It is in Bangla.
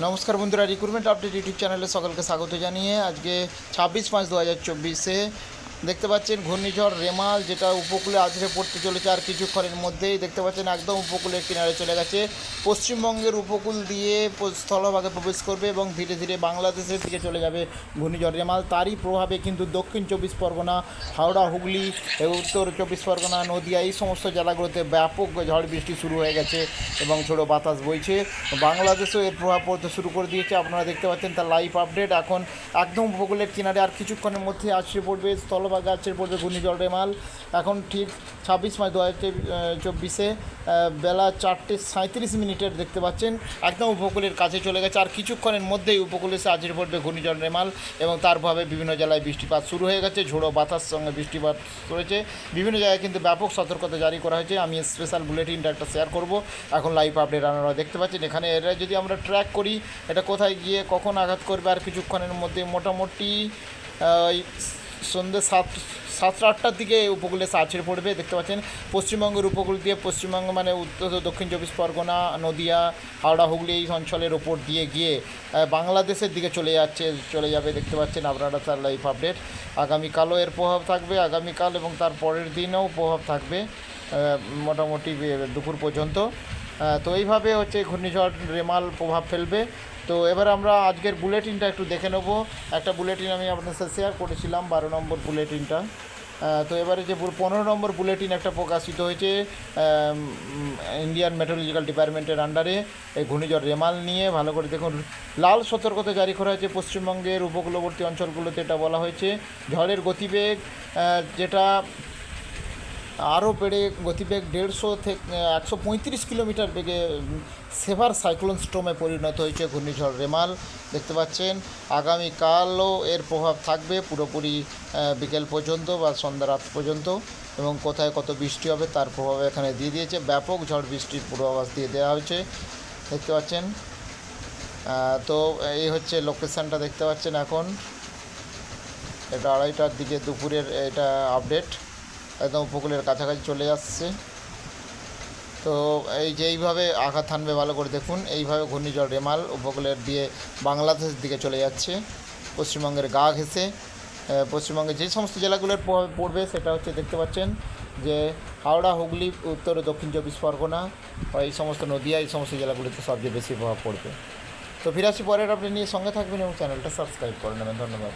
নমস্কার বন্ধুরা রিক্রুটমেন্ট আপডেট ইউটিউব চ্যানেলে সকলকে স্বাগত জানিয়ে আজকে ছাব্বিশ পাঁচ দু হাজার চব্বিশে দেখতে পাচ্ছেন ঘূর্ণিঝড় রেমাল, যেটা উপকূলে আছড়ে পড়তে চলেছে আর কিছুক্ষণের মধ্যেই। দেখতে পাচ্ছেন একদম উপকূলের কিনারে চলে গেছে। পশ্চিমবঙ্গের উপকূল দিয়ে স্থলভাগে প্রবেশ করবে এবং ধীরে ধীরে বাংলাদেশের দিকে চলে যাবে ঘূর্ণিঝড় রেমাল। তারই প্রভাবে কিন্তু দক্ষিণ চব্বিশ পরগনা, হাওড়া, হুগলি উত্তর চব্বিশ পরগনা, নদিয়া, এই সমস্ত জেলাগুলোতে ব্যাপক ঝড় বৃষ্টি শুরু হয়ে গেছে এবং ছোটো বাতাস বইছে। বাংলাদেশেও এর প্রভাব পড়তে শুরু করে দিয়েছে। আপনারা দেখতে পাচ্ছেন তার লাইভ আপডেট এখন একদম উপকূলের কিনারে আর কিছুক্ষণের মধ্যে আছড়ে পড়বে স্থলভাগে। আছড়ে পড়বে ঘূর্ণিঝড় রেমাল এখন ঠিক ছাব্বিশ মাস দু হাজার চব্বিশে বেলা চারটে সাঁত্রিশ মিনিটের দেখতে পাচ্ছেন। একদম উপকূলের কাছে চলে গেছে। আর কিছুক্ষণের মধ্যেই উপকূলে এসে আছড়ে পড়বে ঘূর্ণিঝড় রেমাল এবং তার প্রভাবে বিভিন্ন জেলায় বৃষ্টিপাত শুরু হয়ে গেছে। ঝোড়ো বাতাস সঙ্গে বৃষ্টিপাত করেছে। বিভিন্ন জায়গায় কিন্তু ব্যাপক সতর্কতা জারি করা হয়েছে। আমি স্পেশাল বুলেটিনটা একটা শেয়ার করব। এখন লাইভ আপডেট আপনারা দেখতে পাচ্ছেন, এখানে এরা যদি আমরা ট্র্যাক করি, এটা কোথায় গিয়ে কখন আঘাত করবে, আর কিছুক্ষণের মধ্যে মোটামুটি ওই সন্ধ্যে সাত, সাতটা আটটার দিকে উপকূলে এসে আছড়ে পড়বে, দেখতে পাচ্ছেন। পশ্চিমবঙ্গের উপকূল দিয়ে পশ্চিমবঙ্গ মানে উত্তর, দক্ষিণ চব্বিশ পরগনা, নদিয়া, হাওড়া, হুগলি এই অঞ্চলের ওপর দিয়ে গিয়ে বাংলাদেশের দিকে চলে যাচ্ছে, চলে যাবে, দেখতে পাচ্ছেন আপনারা তার লাইভ আপডেট আগামীকালও এর প্রভাব থাকবে, আগামীকাল এবং তার পরের দিনেও প্রভাব থাকবে মোটামুটি দুপুর পর্যন্ত। তো এইভাবে হচ্ছে ঘূর্ণিঝড়, রেমাল প্রভাব ফেলবে। তো এবার আমরা আজকের বুলেটিনটা একটু দেখে নেব। একটা বুলেটিন আমি আপনার সাথে শেয়ার করেছিলাম, বারো নম্বর বুলেটিনটা। তো এবারে যে পনেরো নম্বর বুলেটিন একটা প্রকাশিত হয়েছে ইন্ডিয়ান মেট্রোলজিক্যাল ডিপার্টমেন্টের আন্ডারে, এই ঘূর্ণিঝড় রেমাল নিয়ে। ভালো করে দেখুন, লাল সতর্কতা জারি করা হয়েছে পশ্চিমবঙ্গের উপকূলবর্তী অঞ্চলগুলোতে, এটা বলা হয়েছে। ঝড়ের গতিবেগ যেটা আরও বেড়ে গতিবেগ দেড়শো থেকে একশো পঁয়ত্রিশ কিলোমিটার বেগে সেভার সাইক্লোন স্টোমে পরিণত হয়েছে ঘূর্ণিঝড় রেমাল। দেখতে পাচ্ছেন, আগামীকালও এর প্রভাব থাকবে পুরোপুরি বিকেল পর্যন্ত বা সন্ধ্যা রাত পর্যন্ত এবং কোথায় কত বৃষ্টি হবে তার প্রভাব এখানে দিয়ে দিয়েছে। ব্যাপক ঝড় বৃষ্টির পূর্বাভাস দিয়ে দেওয়া হয়েছে। দেখতে পাচ্ছেন তো এই হচ্ছে লোকেশানটা দেখতে পাচ্ছেন এখন। এটা আড়াইটার দিকে দুপুরের এটা আপডেট। একদম উপকূলের কাছাকাছি চলে আসছে তো এই যে এইভাবে আঘাত হানবে ভালো করে দেখুন এইভাবে ঘূর্ণিঝড় রেমাল উপকূলের দিয়ে বাংলাদেশের দিকে চলে যাচ্ছে পশ্চিমবঙ্গের গা ঘেঁষে। আহ, পশ্চিমবঙ্গে যে সমস্ত জেলাগুলোর প্রভাবে পড়বে সেটা হচ্ছে দেখতে পাচ্ছেন যে হাওড়া হুগলি উত্তর ও দক্ষিণ চব্বিশ পরগনা এই সমস্ত নদিয়া এই সমস্ত জেলাগুলিতে সবচেয়ে বেশি প্রভাব পড়বে। তো ফিরে আসি পরের আপনি নিয়ে। সঙ্গে থাকবেন এবং চ্যানেলটা সাবস্ক্রাইব করে নেবেন। ধন্যবাদ।